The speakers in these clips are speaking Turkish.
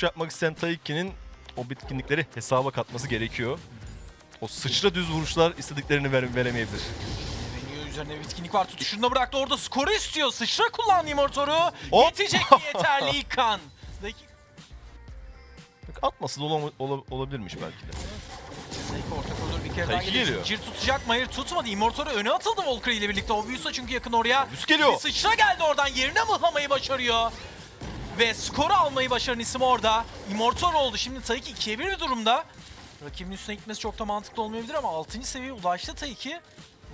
vuruş yapmak isteyen Taiki'nin o bitkinlikleri hesaba katması gerekiyor. O sıçra düz vuruşlar istediklerini vere- veremeyebilir. Deniyor üzerine bitkinlik var. Tutuşunda bıraktı. Orada skoru istiyor. Sıçra kullandı Immortor'u. Hop! Yetecek mi yeterli ilk kan? Dakika. Atması da ola- ola- olabilirmiş belki de. Zayıf orta koridor bir kere daha Taiki geliyor. geliyor. Zincir tutacak mı? Hayır tutmadı. Immortor'u öne atıldı Valkyrie ile birlikte. Obvious'a çünkü yakın oraya. Üst geliyor. Bir sıçra geldi oradan. Yerine mıhlamayı başarıyor. Ve skoru almayı başaran isim orada. Immortor oldu. Şimdi Taiki 2'ye 1 bir durumda. Rakibin üstüne gitmesi çok da mantıklı olmayabilir ama 6. seviyeye ulaştı Taiki.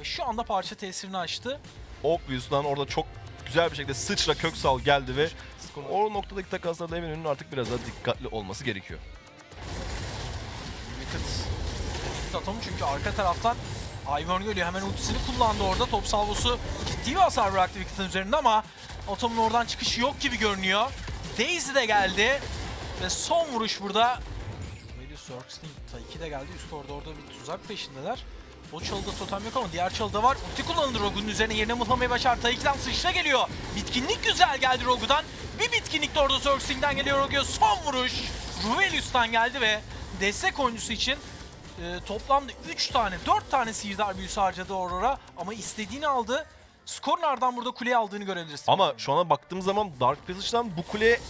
Ve şu anda parça tesirini açtı. Obvious'dan orada çok güzel bir şekilde sıçra köksal geldi ve o noktadaki takaslarda Eminönü'nün artık biraz daha dikkatli olması gerekiyor. Wicked Atom çünkü arka taraftan Ivern geliyor. Hemen ultisini kullandı orada. Top salvosu ciddi bir hasar bıraktı Wicked'ın üzerinde ama Atom'un oradan çıkışı yok gibi görünüyor. Daisy de geldi. Ve son vuruş burada. Velius Zergsting Taiki de geldi. Üst koridorda bir tuzak peşindeler. O çalıda totem yok ama diğer çalıda var. Ulti kullanıldı Rogue'un üzerine yerine mıhlamayı başardı. Taiki'den sıçra geliyor. Bitkinlik güzel geldi Rogue'dan. Bir bitkinlik de orada Zergsting'den geliyor Rogue'ya. Son vuruş Ruvelius'tan geldi ve destek oyuncusu için e, toplamda 3 tane, 4 tane sihirdar büyüsü harcadı Aurora ama istediğini aldı. Skorlardan burada kuleyi aldığını görebiliriz. Ama şu ana baktığım zaman Dark Passage'dan bu kuleye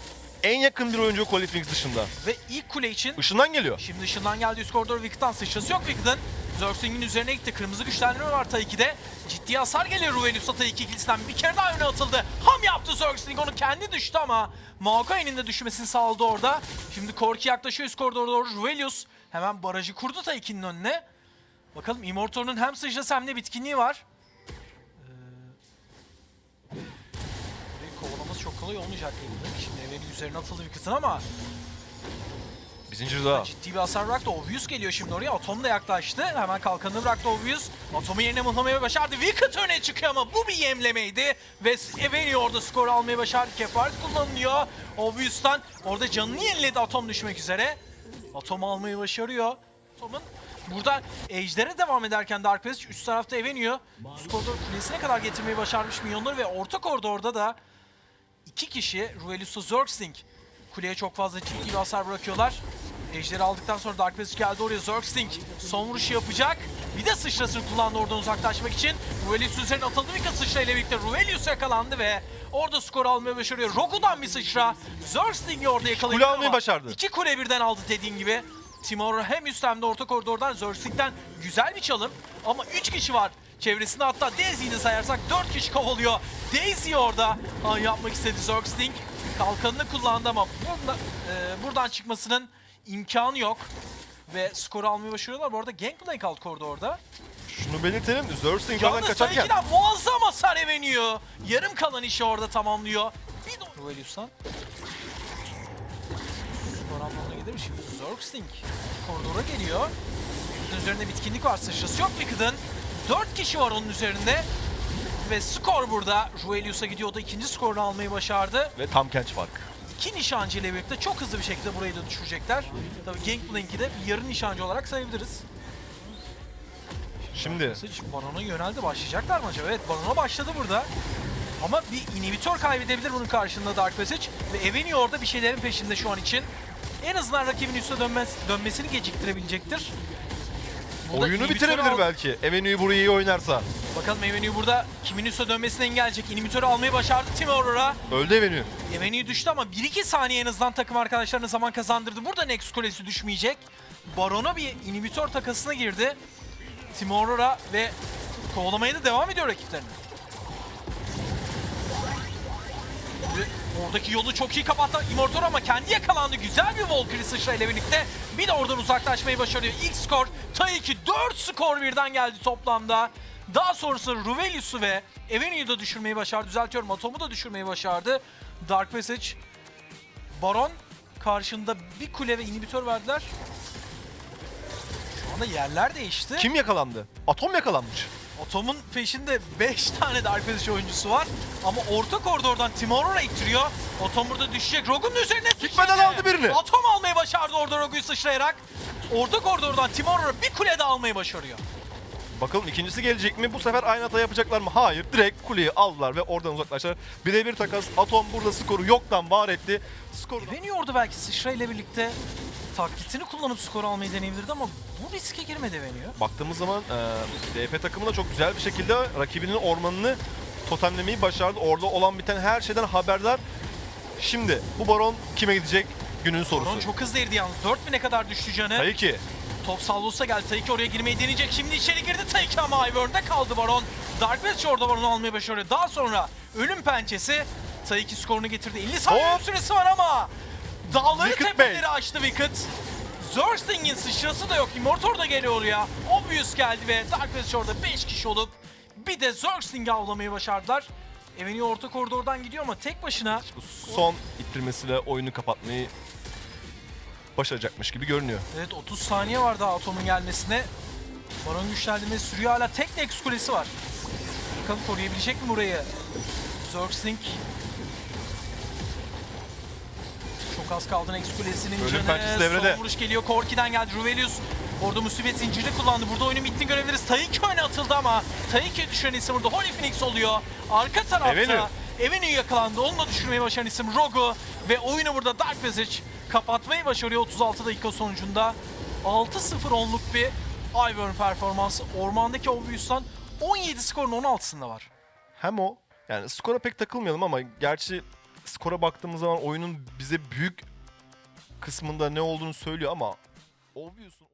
en yakın bir oyuncu Qualifying dışında. Ve ilk kule için Işından geliyor. Şimdi ışından geldi üst koridor Wicked'dan sıçrası yok Wicked'ın. Zergsting'in üzerine gitti. Kırmızı güçlendirme var Taiki'de. Ciddi hasar geliyor Ruvelius'a Taiki ikilisinden. Bir kere daha öne atıldı. Ham yaptı Zergsting. Onu kendi düştü ama Maokai'nin de düşmesini sağladı orada. Şimdi Korki yaklaşıyor üst koridora doğru. Ruvelius hemen barajı kurdu Taiki'nin önüne. Bakalım Immortor'un hem sıçrası hem de bitkinliği var. Kovalaması çok kolay olmayacak gibi. Şimdi Evelyn üzerine atıldı Wicked'ın ama Bir zincir daha. Ciddi bir hasar bıraktı. Obvious geliyor şimdi oraya. Atom da yaklaştı. Hemen kalkanını bıraktı Obvious. Atom'u yerine mıhlamayı başardı. Wicked öne çıkıyor ama bu bir yemlemeydi. Ve Eveni orada skor almayı başardı. Kefaret kullanılıyor. Obvious'tan orada canını yeniledi Atom düşmek üzere. Atom almayı başarıyor. Atom'un burada Ejder'e devam ederken Dark Passage üst tarafta Eveni'yor. Üst koridor kulesine kadar getirmeyi başarmış milyonları ve orta koridorda da iki kişi Ruelus'u Zergsting kuleye çok fazla ciddi bir hasar bırakıyorlar. Ejderi aldıktan sonra Dark Passage geldi oraya Zergsting son vuruşu yapacak. Bir de sıçrasını kullandı oradan uzaklaşmak için. Ruelius üzerine atıldı kez sıçra ile birlikte Ruelius yakalandı ve orada skor almayı başarıyor. Rogu'dan bir sıçra. Zergsting'i orada yakalayıp kule almayı başardı. İki kule birden aldı dediğin gibi. Timor hem üst hem de orta koridordan Zergsting'den güzel bir çalım. Ama 3 kişi var. Çevresinde hatta Daisy'yi de sayarsak 4 kişi kovalıyor. Daisy orada han yapmak istedi Zergsting. Kalkanını kullandı ama burada, e, buradan çıkmasının imkanı yok. Ve skoru almayı başarıyorlar. Bu arada Gangplank alt koridorda. Şunu belirtelim. Zersting oradan Yalnız kaçarken. Taiki'den muazzam hasar eveniyor. Yarım kalan işi orada tamamlıyor. Bir de Ruvelius'tan. Skor anlamına gelir. Şimdi Zergsting koridora geliyor. Wicked'ın üzerinde bitkinlik var. Sıçrası yok Wicked'ın. 4 kişi var onun üzerinde. Ve skor burada. Ruvelius'a gidiyor. O da ikinci skorunu almayı başardı. Ve tam genç fark. İki nişancı ile birlikte çok hızlı bir şekilde burayı da düşürecekler. Tabii Gangplank'i de bir yarı nişancı olarak sayabiliriz. Şimdi Baron'a yöneldi. Başlayacaklar mı acaba? Evet Baron'a başladı burada. Ama bir inhibitor kaybedebilir bunun karşılığında Dark Passage. Ve Eveni orada bir şeylerin peşinde şu an için. En azından rakibin üstüne dönmez, dönmesini geciktirebilecektir. Burada oyunu bitirebilir al- belki. Evenue'yu burayı iyi oynarsa. Bakalım Eveni burada kimin üstüne dönmesini engelleyecek. İnhibitörü almayı başardı Team Aurora. Öldü Evenu. Eveni düştü ama 1-2 saniye en azından takım arkadaşlarına zaman kazandırdı. Burada Nex Kulesi düşmeyecek. Baron'a bir inhibitör takasına girdi. Team Aurora ve kovalamaya da devam ediyor rakiplerini. Oradaki yolu çok iyi kapattı Immortor ama kendi yakalandı. Güzel bir Valkyrie sıçra ile birlikte. Bir de oradan uzaklaşmayı başarıyor. İlk skor Taiki 4 skor birden geldi toplamda. Daha sonrasında Ruvelius'u ve Evenue'yu da düşürmeyi başardı. Düzeltiyorum Atom'u da düşürmeyi başardı. Dark Passage, Baron karşında bir kule ve inhibitör verdiler. Şu anda yerler değişti. Kim yakalandı? Atom yakalanmış. Atom'un peşinde 5 tane Dark Passage oyuncusu var. Ama orta koridordan Timor'a ittiriyor. Atom burada düşecek. Rogue'un üzerine Gitmeden aldı birini. Atom almayı başardı orada Rogue'yu sıçrayarak. Orta koridordan Timor'a bir kule de almayı başarıyor. Bakalım ikincisi gelecek mi? Bu sefer aynı hata yapacaklar mı? Hayır. Direkt kuleyi aldılar ve oradan uzaklaştılar. Birebir takas. Atom burada skoru yoktan var etti. Skoru Eveni orada belki sıçra ile birlikte taklitini kullanıp skor almayı deneyebilirdi ama bu riske girmedi Eveniyor. baktığımız zaman e, DP takımı da çok güzel bir şekilde rakibinin ormanını totemlemeyi başardı. Orada olan biten her şeyden haberdar. Şimdi bu baron kime gidecek? Günün sorusu. Baron çok hızlı eridi yalnız. 4000'e kadar düştü canı. Tabii ki. Top Sallus'a geldi. Taiki oraya girmeyi deneyecek. Şimdi içeri girdi Taiki ama Ivern'de kaldı Baron. Dark Witch orada Baron'u almayı başarıyor. Daha sonra ölüm pençesi Taiki skorunu getirdi. 50 saniye Hop! süresi var ama dağları Wicked tepeleri Bey. açtı Wicked. Zersting'in sıçrası da yok. Immortor da geliyor oraya. Obvious geldi ve Dark orada 5 kişi olup bir de Zersting'i avlamayı başardılar. Eveni orta koridordan gidiyor ama tek başına son ittirmesiyle oyunu kapatmayı başaracakmış gibi görünüyor. Evet 30 saniye var daha Atom'un gelmesine. Baron güçlendirmesi sürüyor hala tek Nex kulesi var. Bakalım koruyabilecek mi burayı? Zergsting. Çok az kaldı Nex kulesinin canı. Son vuruş geliyor. Korki'den geldi. Ruvelius orada musibet zincirini kullandı. Burada oyunu bittiğini görebiliriz. Taiki öne atıldı ama Taiki düşüren isim burada Holy Phoenix oluyor. Arka tarafta Evenu. Evenu yakalandı. Onu da düşürmeyi başaran isim Rogu. Ve oyunu burada Dark Passage kapatmayı başarıyor 36 dakika sonucunda. 6-0 onluk bir Ivern performansı. Ormandaki Obvious'tan 17 skorun 16'sında var. Hem o yani skora pek takılmayalım ama gerçi skora baktığımız zaman oyunun bize büyük kısmında ne olduğunu söylüyor ama Obvious'un